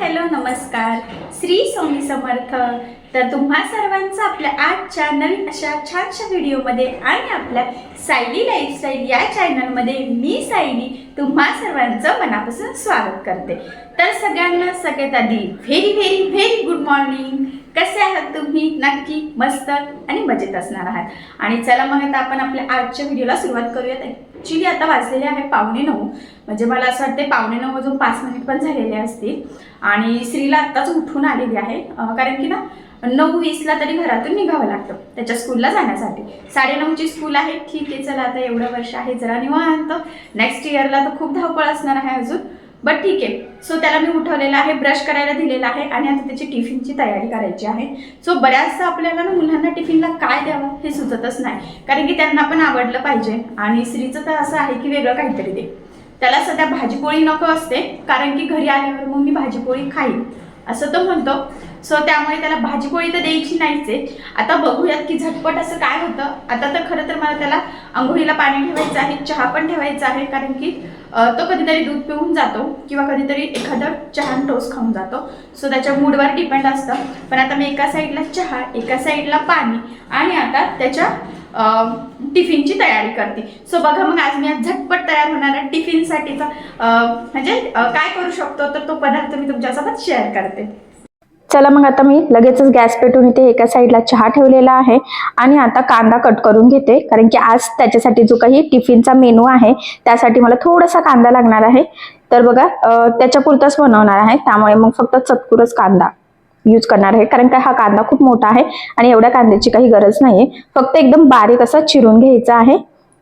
Hello नमस्कार. श्री स्वामी समर्थ. तर तुम्हा सर्वांचं आपल्या आजच्या नवीन अशा छानशा व्हिडिओमध्ये आणि आपल्या सायली लाईफस्टाईल या चॅनलमध्ये मी सायली तुम्हा सर्वांचं मनापासून स्वागत करते. तर सगळ्यांना सगळ्यात आधी very very very good morning कसे आहात तुम्ही? नक्की मस्त आणि मजेत असणार आहात. आणि चला मग आता आपण आपल्या आजच्या व्हिडिओला सुरुवात करूयात. ॲक्च्युली आता वाचलेले आहे पावणे नऊ. म्हणजे मला असं वाटते पावणे नऊ वाजून पाच मिनिट पण झालेले असतील. आणि स्त्रीला आत्ताच उठून आलेली आहे. कारण की ना नऊ वीसला तरी घरातून निघावं लागतं. त्याच्या स्कूलला जाण्यासाठी. साडेनऊची स्कूल आहे. ठीक आहे चला आता एवढं वर्ष आहे जरा निवांत. नेक्स्ट इयरला तर खूप धावपळ असणार आहे अजून. बट ठीक आहे. सो त्याला मी उठवलेलं आहे ब्रश करायला दिलेला आहे आणि आता त्याची टिफिनची तयारी करायची आहे. सो बऱ्याचदा आपल्याला ना मुलांना टिफिनला काय द्यावं हे सुचतच नाही. कारण की त्यांना पण आवडलं पाहिजे. आणि स्त्रीचं तर असं आहे की वेगळं काहीतरी दे. त्याला सध्या भाजीपोळी नको असते कारण की घरी आल्यावर मग मी भाजीपोळी खाईन. असं तो म्हणतो. सो त्यामुळे त्याला भाजीपोळी तर द्यायची नाहीच आहे. आता बघूयात की झटपट असं काय होतं. आता तर खरं तर मला त्याला आंघोळीला पाणी ठेवायचं आहे चहा पण ठेवायचा आहे कारण की तो कधीतरी दूध पिऊन जातो किंवा कधीतरी एखादं चहा टोस्ट खाऊन जातो. सो त्याच्या मूडवर डिपेंड असतं. पण आता मी एका साईडला चहा एका साईडला पाणी आणि आता त्याच्या टिफिनची तयारी करते. सो बघा मग आज मी आज झटपट तयार होणाऱ्या टिफिनसाठीचा. म्हणजे काय करू शकतो? तर तो पदार्थ मी तुमच्यासोबत शेअर करते. चला मग आता मी लगेचच गॅस पेटून इथे एका साईडला चहा ठेवलेला आहे. आणि आता कांदा कट करून घेते कारण की आज त्याच्यासाठी जो काही टिफिनचा मेनू आहे त्यासाठी मला थोडासा कांदा लागणार आहे. तर बघा त्याच्या पुरताच बनवणार आहे त्यामुळे मग फक्त चतकुरच कांदा यूज करणार आहे कारण का हा कांदा खूप मोठा आहे आणि एवढ्या कांद्याची काही गरज नाही फक्त एकदम बारीक असा चिरून घ्यायचा आहे.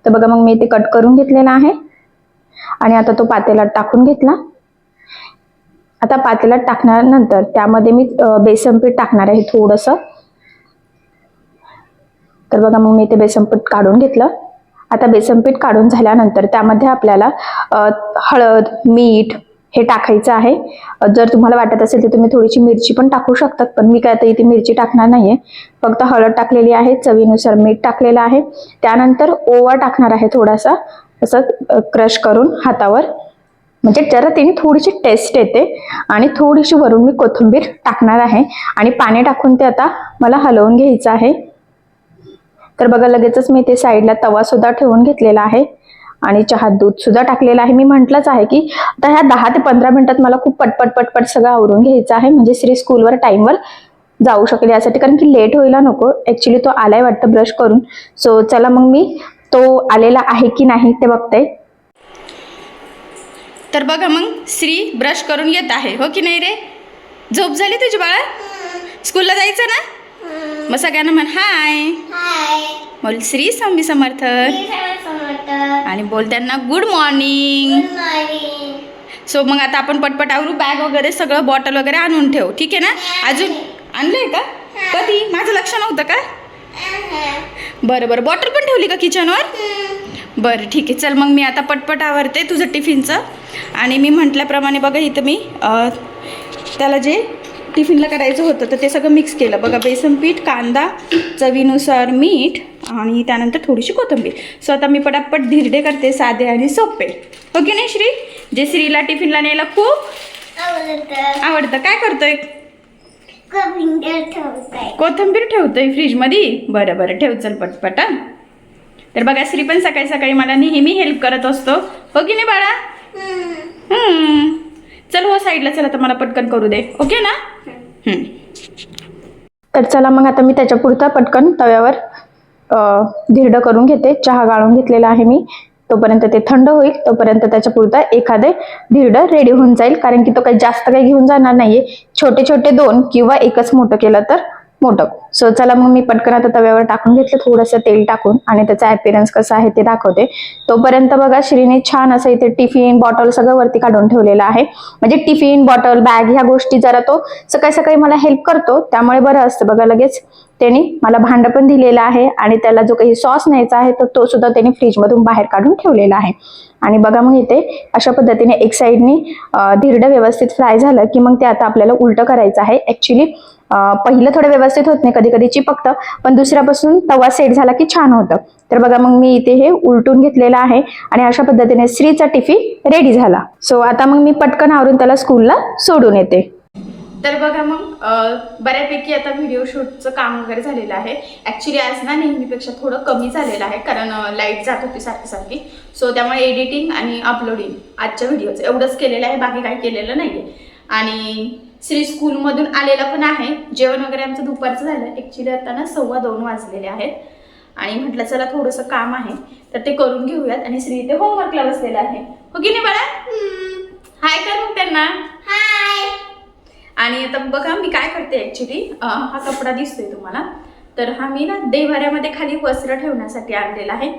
तर बघा मग मी ते कट करून घेतलेला आहे. आणि आता तो पातेला टाकून घेतला. आता पातेल्यात टाकल्यानंतर त्यामध्ये मी बेसन पीठ टाकणार आहे थोडंसं. तर बघा मग मी ते बेसन पीठ काढून घेतलं. आता बेसन पीठ काढून झाल्यानंतर त्यामध्ये आपल्याला हळद मीठ हे टाकायचं आहे. जर तुम्हाला वाटत असेल तर तुम्ही थोडीशी मिरची पण टाकू शकतात पण मी काय आता इथे मिरची टाकणार नाहीये. फक्त हळद टाकलेली आहे चवीनुसार मीठ टाकलेलं आहे. त्यानंतर ओवा टाकणार आहे थोडासा असं क्रश करून हातावर. म्हणजे जरा तिने थोडीशी टेस्ट येते आणि थोडीशी वरून मी कोथिंबीर टाकणार आहे. आणि पाणी टाकून ते आता मला हलवून घ्यायचं आहे. तर बघा लगेचच मी ते साईडला तवा सुद्धा ठेवून घेतलेला आहे. आणि चहात दूध सुद्धा टाकलेलं आहे. मी म्हटलंच आहे की आता ह्या दहा ते पंधरा मिनिटात मला खूप पटपट पटपट सगळं आवरून घ्यायचं आहे. म्हणजे श्री स्कूलवर टाईमवर जाऊ शकेल यासाठी. कारण की लेट व्हायला नको. ॲक्च्युली तो आलाय वाटतं ब्रश करून. सो चला मग मी तो आलेला आहे की नाही ते बघते. तर बघा मग श्री ब्रश करून येत आहे हो की नाही रे? झोप झाली तुझी बाळा? स्कूलला जायचं ना? मग सगळ्यांना म्हण हाय. बोल श्री स्वामी समर्थ. आणि बोल त्यांना good morning good morning so मग आता आपण पटपट आवरू बॅग वगैरे सगळं बॉटल वगैरे आणून ठेव. ठीक आहे ना? अजून आणलंय का? कधी? माझं लक्ष नव्हतं का? बरं बरं. बॉटल पण ठेवली का किचनवर बरं ठीक आहे. चल मग मी आता पटपट आवरते तुझं टिफिनचं. आणि मी म्हटल्याप्रमाणे बघा इथं मी त्याला जे टिफिनला करायचं होतं तर ते सगळं मिक्स केलं. बघा बेसन पीठ कांदा चवीनुसार मीठ आणि त्यानंतर थोडीशी कोथिंबीर. सो आता मी पटापट धिरडे करते साधे आणि सोपे. हो की नाही श्री? जे श्रीला टिफिनला न्यायला खूप आवडतं. काय करतोय? कोथिंबीर ठेवतोय फ्रीजमध्ये? बरं बरं. ठेव चल पटपट हं. तर बघा श्री पण सकाळी सकाळी मला नेहमी हेल्प करत असतो. हो की नाही बाळा? चल हो साईडला चला तर मला पटकन करू दे. ओके ना? तर चला मग आता मी त्याच्या पुरता पटकन तव्यावर धिरडं करून घेते. चहा गाळून घेतलेला आहे मी. तोपर्यंत ते थंड होईल. तोपर्यंत त्याच्या पुरता एखादे धिरडं रेडी होऊन जाईल. कारण की तो काही जास्त काही घेऊन जाणार नाहीये. छोटे छोटे दोन किंवा एकच मोठं केलं तर मोठं. सो चला मग मी पटकन आता तव्यावर टाकून घेतलं थोडंसं तेल टाकून आणि त्याचा अपिरन्स कसा आहे ते दाखवते. तोपर्यंत बघा श्रीने छान असं इथे टिफिन बॉटल सगळं वरती काढून ठेवलेलं आहे. म्हणजे टिफिन बॉटल बॅग ह्या गोष्टी जरा तो सकाळी सकाळी मला हेल्प करतो त्यामुळे बरं असतं. बघा लगेच त्यांनी मला भांड पण दिलेलं आहे आणि त्याला जो काही सॉस न्यायचा आहे तर तो सुद्धा त्यांनी फ्रीजमधून बाहेर काढून ठेवलेला आहे. आणि बघा मग इथे अशा पद्धतीने एक साईडनी धिरडं व्यवस्थित फ्राय झालं की मग ते आता आपल्याला उलटं करायचं आहे. ॲक्च्युली पहिलं थोडं व्यवस्थित होत नाही कधी कधी चिपकतं पण दुसऱ्यापासून तवा सेट झाला की छान होतं. तर बघा मग मी इथे हे उलटून घेतलेलं आहे आणि अशा पद्धतीने श्रीचा टिफिन रेडी झाला. सो आता मग मी पटकन आवरून त्याला स्कूलला सोडून येते. तर बघा मग बऱ्यापैकी आता व्हिडिओ शूटचं काम वगैरे झालेलं आहे. ॲक्च्युली आज ना नेहमीपेक्षा थोडं कमी झालेलं आहे कारण लाइट जात होती सारखी सारखी. सो त्यामुळे एडिटिंग आणि अपलोडिंग आजच्या व्हिडिओचं एवढंच केलेलं आहे बाकी काही केलेलं नाही आहे आणि श्री स्कूलमधून आलेला पण आहे. जेवण वगैरे आमचं दुपारचं झालं. ॲक्च्युली आता ना सव्वा दोन वाजलेले आहेत. आणि म्हटलं चला थोडंसं काम आहे. तर ते करून घेऊयात. आणि श्री ते होमवर्कला बसलेलं आहे. हो की नाही बाळा? हाय कर मग त्यांना. हाय आणि आता बघा मी काय करते ॲक्च्युली हा कपडा दिसतोय तुम्हाला. तर हा मी ना देवाऱ्यामध्ये खाली वस्त्र ठेवण्यासाठी आणलेला आहे.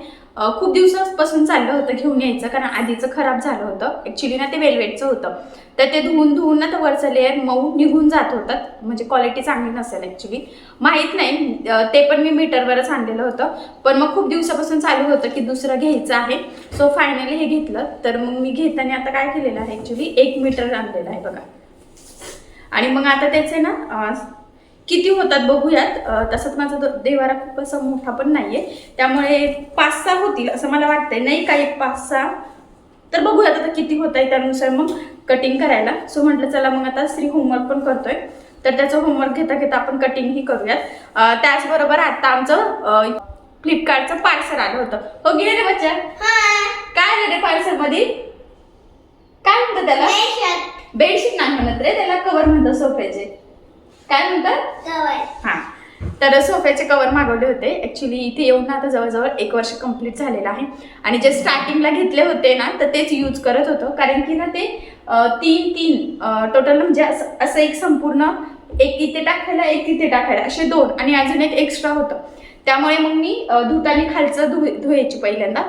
खूप दिवसापासून चाललं होतं घेऊन यायचं कारण आधीचं खराब झालं होतं. ॲक्च्युली ना ते वेलवेटचं होतं. तर ते धुवून धुवून ना तर वरचं लेअर मऊ निघून जात होतात म्हणजे क्वालिटी चांगली नसेल ॲक्च्युली माहीत नाही ते पण मी मीटरवरच आणलेलं होतं. पण मग खूप दिवसापासून चालू होतं की दुसरं घ्यायचं आहे. सो फायनली हे घेतलं. तर मग मी घेताना आता काय केलेलं आहे ॲक्च्युली एक मीटर आणलेलं आहे बघा. आणि मग आता त्याचे ना किती होतात बघूयात. तसंच माझा देवारा खूप असा मोठा पण नाहीये. त्यामुळे पाच सहा होतील असं मला वाटतंय. नाही का एक पाच सहा तर बघूयात आता किती होत आहे त्यानुसार मग कटिंग करायला. सो म्हटलं चला मग आता श्री होमवर्क पण करतोय. तर त्याचं होमवर्क घेता घेता आपण कटिंगही करूयात. त्याचबरोबर आता आमचं फ्लिपकार्टचं पार्सल आलं होतं. हो गेले रे बच्चा? काय आलं रे पार्सलमध्ये काय म्हणतं त्याला? बेडशीट. नाही म्हणत रे त्याला. कवर म्हणतात सोफ्याचे. काय म्हणतात? हा. तर सोफ्याचे कवर मागवले होते. ऍक्च्युली इथे येऊन ना आता जवळजवळ एक वर्ष कंप्लीट झालेलं आहे. आणि जे स्टार्टिंगला घेतले होते ना तर तेच यूज करत होतो. कारण की ना ते तीन तीन टोटल म्हणजे असं असं एक संपूर्ण एक इथे टाकायला एक तिथे टाकायला असे दोन आणि अजून एक एक्स्ट्रा होतं. त्यामुळे मग मी धुताना खालचं धु धुवायची पहिल्यांदा.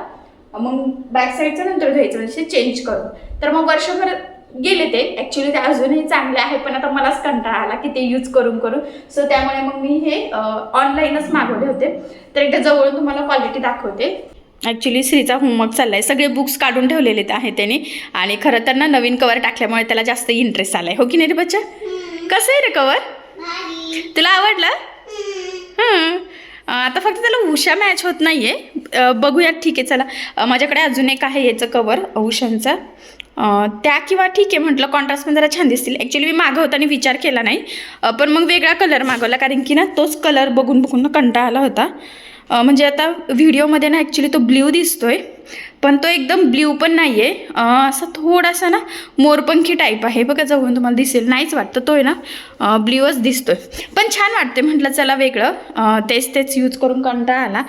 मग बॅक साईडचं नंतर धुवायचं म्हणजे चेंज करून. तर मग वर्षभर गेले ते. ॲक्च्युली ते अजूनही चांगले आहे पण आता मलाच कंटाळा आला की ते यूज करून करून. सो त्यामुळे मग मी हे ऑनलाईनच मागवले होते. तर एकदा जवळून तुम्हाला क्वालिटी दाखवते. ॲक्च्युली श्रीचा होमवर्क चाललाय. सगळे बुक्स काढून ठेवलेले आहे त्याने. आणि खरं तर ना नवीन कवर टाकल्यामुळे त्याला जास्त इंटरेस्ट आलाय. हो की नाही रे बच्चा? कसं आहे रे कवर तुला आवडलं? हं. आता फक्त त्याला उषा मॅच होत नाहीये. अं, बघूयात ठीक आहे चला. माझ्याकडे अजून एक आहे याचं कवर उषांचा. त्या किंवा ठीक आहे म्हटलं कॉन्ट्रास्ट पण जरा छान दिसतील. ॲक्च्युली मी मागवताना विचार केला नाही. पण मग वेगळा कलर मागवला कारण की ना तोच कलर बघून बघून कंटाळा आला होता. म्हणजे आता व्हिडिओमध्ये ना ॲक्च्युली तो ब्ल्यू दिसतोय. पण तो एकदम ब्ल्यू पण नाही आहे असं थोडासा ना मोरपंखी टाईप आहे. बघा जवळून तुम्हाला दिसेल. नाहीच वाटतं. तो आहे ना ब्ल्यूच दिसतोय. पण छान वाटते म्हटलं चला वेगळं. तेच तेच यूज करून कंटाळा आला.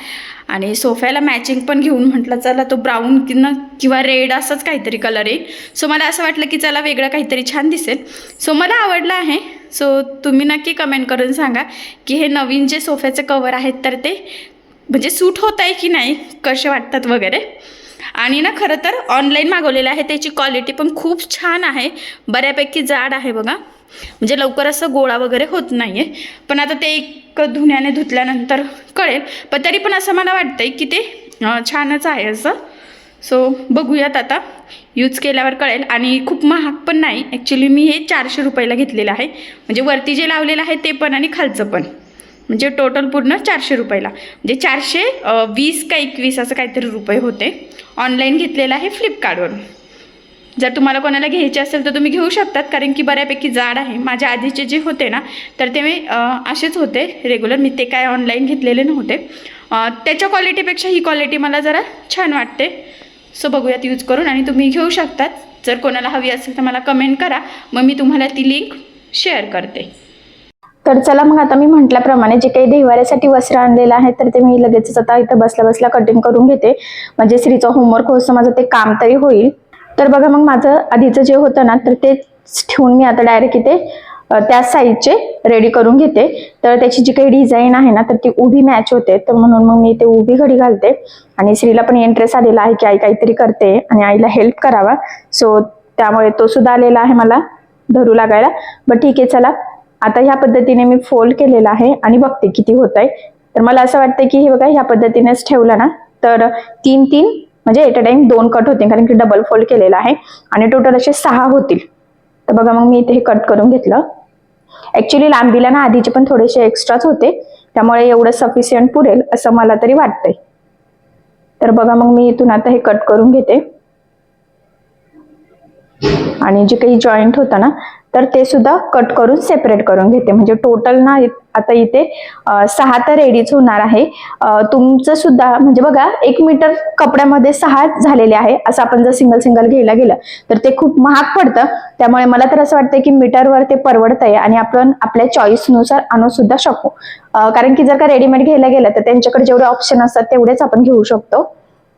आणि सोफ्याला मॅचिंग पण घेऊन म्हटलं चला तो ब्राऊन किंवा किंवा रेड असंच काहीतरी कलर येईल सो मला असं वाटलं की चला वेगळं काहीतरी छान दिसेल. सो मला आवडलं आहे. सो तुम्ही नक्की कमेंट करून सांगा की हे नवीन जे सोफ्याचे कवर आहेत तर ते म्हणजे सूट होत आहे की नाही कसे वाटतात वगैरे. आणि ना खरं तर ऑनलाईन मागवलेलं आहे त्याची क्वालिटी पण खूप छान आहे. बऱ्यापैकी जाड आहे बघा. म्हणजे लवकर असं गोळा वगैरे होत नाही आहे पण आता ते एक धुण्याने धुतल्यानंतर कळेल. पण तरी पण असं मला वाटतं आहे की ते छानच आहे असं. सो बघूयात आता. यूज केल्यावर कळेल. आणि खूप महाग पण नाही. ॲक्च्युली मी हे चारशे रुपयाला घेतलेलं आहे. म्हणजे वरती जे लावलेलं आहे ते पण आणि खालचं पण. म्हणजे टोटल पूर्ण चारशे रुपयाला. म्हणजे चारशे वीस का एकवीस असं काहीतरी रुपये होते. ऑनलाईन घेतलेलं आहे फ्लिपकार्टवरून जर तुम्हाला कोणाला घ्यायचे असेल तर तुम्ही घेऊ शकतात कारण की बऱ्यापैकी जाड आहे. माझ्या आधीचे जे होते ना तर ते मी असेच होते रेग्युलर मी ते काय ऑनलाईन घेतलेले नव्हते. त्याच्या क्वालिटीपेक्षा ही क्वालिटी मला जरा छान वाटते. सो बघूयात यूज करून आणि तुम्ही घेऊ शकतात. जर कोणाला हवी असेल तर मला कमेंट करा. मग मी तुम्हाला ती लिंक शेअर करते. तर चला मग आता मी म्हटल्याप्रमाणे जे काही देवाऱ्यासाठी वस्त्र आणलेलं आहे तर ते मी लगेचच आता इथं बसल्या बसल्या कटिंग करून घेते. म्हणजे श्रीचा होमवर्क होतं माझं ते काम तरी होईल. तर बघा मग माझं आधीचं जे होतं ना तर तेच ठेवून मी आता डायरेक्ट इथे त्या साईजचे रेडी करून घेते. तर त्याची जी काही डिझाईन आहे ना तर ती उभी मॅच होते. तर म्हणून मग मी ते उभी घडी घालते. आणि श्रीला पण इंटरेस्ट आलेला आहे की आई काहीतरी करते आणि आईला हेल्प करावा. सो त्यामुळे तो सुद्धा आलेला आहे मला धरू लागायला. बट ठीक आहे चला. आता ह्या पद्धतीने मी फोल्ड केलेला आहे आणि बघते किती होत आहे तर मला असं वाटतं की हे बघा ह्या पद्धतीनेच ठेवलं ना तर तीन तीन म्हणजे एट अ टाइम दोन कट होते कारण की डबल फोल्ड केलेला आहे आणि टोटल असे सहा होतील. तर बघा मग मी इथे हे कट करून घेतलं. ॲक्च्युली लांबीला ना आधीचे पण थोडेसे एक्स्ट्राच होते. त्यामुळे एवढं सफिशियंट पुरेल असं मला तरी वाटतंय. तर बघा मग मी इथून आता हे कट करून घेते. आणि जे काही जॉईंट होतं ना तर ते सुद्धा कट करून सेपरेट करून घेते. म्हणजे टोटल ना आता इथे सहा तर रेडीच होणार आहे. तुमचं सुद्धा म्हणजे बघा एक मीटर कपड्यामध्ये सहा झालेले आहे. असं आपण जर सिंगल सिंगल घ्यायला गेलं तर ते खूप महाग पडतं. त्यामुळे मला तर असं वाटतं की मीटरवर ते परवडत आहे आणि आपण आपल्या चॉईसनुसार आणू सुद्धा शकू. कारण की जर का रेडीमेड घ्यायला गेलं तर त्यांच्याकडे जेवढे ऑप्शन असतात तेवढेच आपण घेऊ शकतो.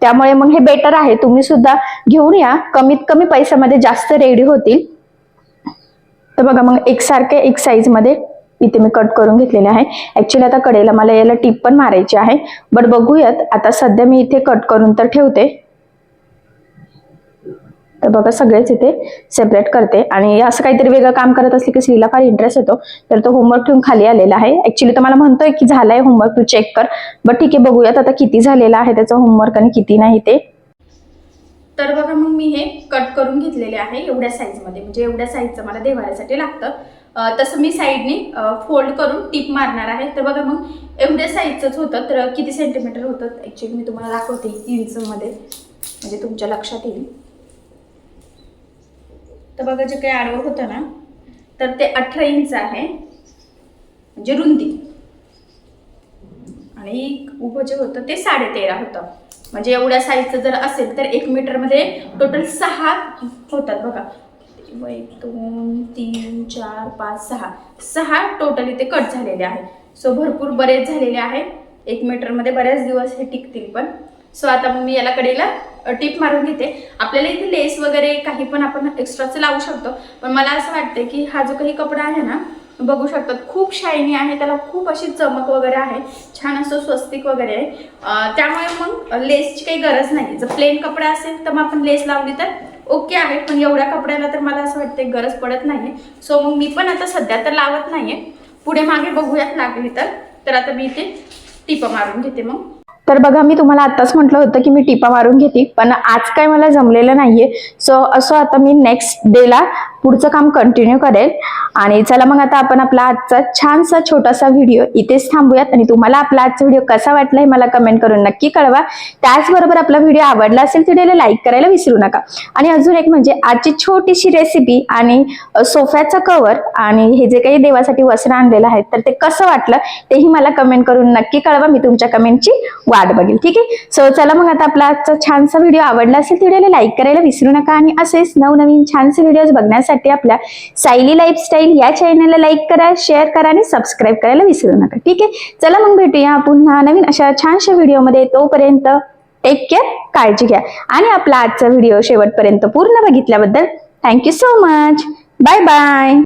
त्यामुळे मग हे बेटर आहे. तुम्ही सुद्धा घेऊन या. कमीत कमी पैशामध्ये जास्त रेडी होतील. तर बघा मग एकसारखे एक साईजमध्ये इथे मी कट करून घेतलेले आहे. ऍक्च्युली आता कडेला मला याला टीप पण मारायची आहे. बट बघूयात आता सध्या मी इथे कट करून तर ठेवते. तर बघा सगळेच इथे सेपरेट करते. आणि असं काहीतरी वेगळं काम करत असले की स्त्रीला फार इंटरेस्ट येतो तर तो होमवर्क ठेवून खाली आलेला आहे. ऍक्च्युली तर मला म्हणतोय की झालाय होमवर्क तू चेक कर. बट ठीक आहे बघूयात आता किती झालेला आहे त्याचा होमवर्क आणि किती नाही ते. तर बघा मग मी हे कट करून घेतलेले आहे एवढ्या साईजमध्ये म्हणजे एवढ्या साईजचं मला देवाऱ्यासाठी लागतं. तसं मी साईडने फोल्ड करून टीप मारणार आहे. तर बघा मग एवढ्या साईजचंच होतं. तर किती सेंटीमीटर होतं? ॲक्च्युली मी तुम्हाला दाखवते इंचमध्ये. म्हणजे तुमच्या लक्षात येईल. तर बघा जे काही आडवं होतं ना तर ते अठरा इंच आहे. म्हणजे रुंदी. आणि उभं जे होतं ते साडेतेरा होतं. म्हणजे एवढ्या साईजचं जर असेल तर एक मीटरमध्ये टोटल सहा होतात बघा. एक दोन तीन चार पाच सहा. सहा टोटल इथे कट झालेले आहे. सो भरपूर बरेच झालेले आहे. एक मीटरमध्ये बऱ्याच दिवस हे टिकतील पण. सो आता मग मी याला कडेला टीप मारून घेते. आपल्याला इथे लेस वगैरे काही पण आपण एक्स्ट्राचं लावू शकतो. पण मला असं वाटतं की हा जो काही कपडा आहे ना बघू शकतात. खूप शायनी आहे त्याला खूप अशी चमक वगैरे आहे. छान असं स्वस्तिक वगैरे आहे. त्यामुळे मग लेसची काही गरज नाही जर प्लेन कपडा असेल तर मग आपण लेस लावली तर ओके आहे पण एवढ्या कपड्याला तर मला असं वाटतं गरज पडत नाही सो मग मी पण आता सध्या तर लावत नाहीये. पुढे मागे बघूयात लागली तर. तर आता मी इथे टिपं मारून घेते मग. तर बघा मी तुम्हाला आत्ताच म्हटलं होतं की मी टिपा मारून घेते पण आज काय मला जमलेलं नाहीये. सो असं आता मी नेक्स्ट डेला पुढचं काम कंटिन्यू करेल. आणि चला मग आता आपण आपला आजचा छानसा छोटासा व्हिडिओ इथेच थांबूयात. आणि तुम्हाला आपला आजचा व्हिडिओ कसा वाटला हे मला कमेंट करून नक्की कळवा. त्याचबरोबर आपला व्हिडिओ आवडला असेल तर लाईक करायला विसरू नका. आणि अजून एक म्हणजे आजची छोटीशी रेसिपी आणि सोफ्याचं कवर आणि हे जे काही देवासाठी वस्त्र आणलेलं आहे तर ते कसं वाटलं तेही मला कमेंट करून नक्की कळवा. मी तुमच्या कमेंटची वाट बघेल. ठीक आहे? सो चला मग आता आपला आजचा छानसा व्हिडिओ आवडला असेल तर व्हिडिओला लाईक करायला विसरू नका. आणि असेच नवनवीन छानसे व्हिडिओज बघण्यासाठी आपल्या सायली लाईफस्टाईल या चॅनलला लाईक करा शेअर करा आणि सबस्क्राईब करायला विसरू नका. ठीक आहे? चला मग भेटूया पुन्हा नवीन अशा छानशा व्हिडिओमध्ये तोपर्यंत टेक केअर काळजी घ्या. आणि आपला आजचा व्हिडिओ शेवटपर्यंत पूर्ण बघितल्याबद्दल thank you so much bye bye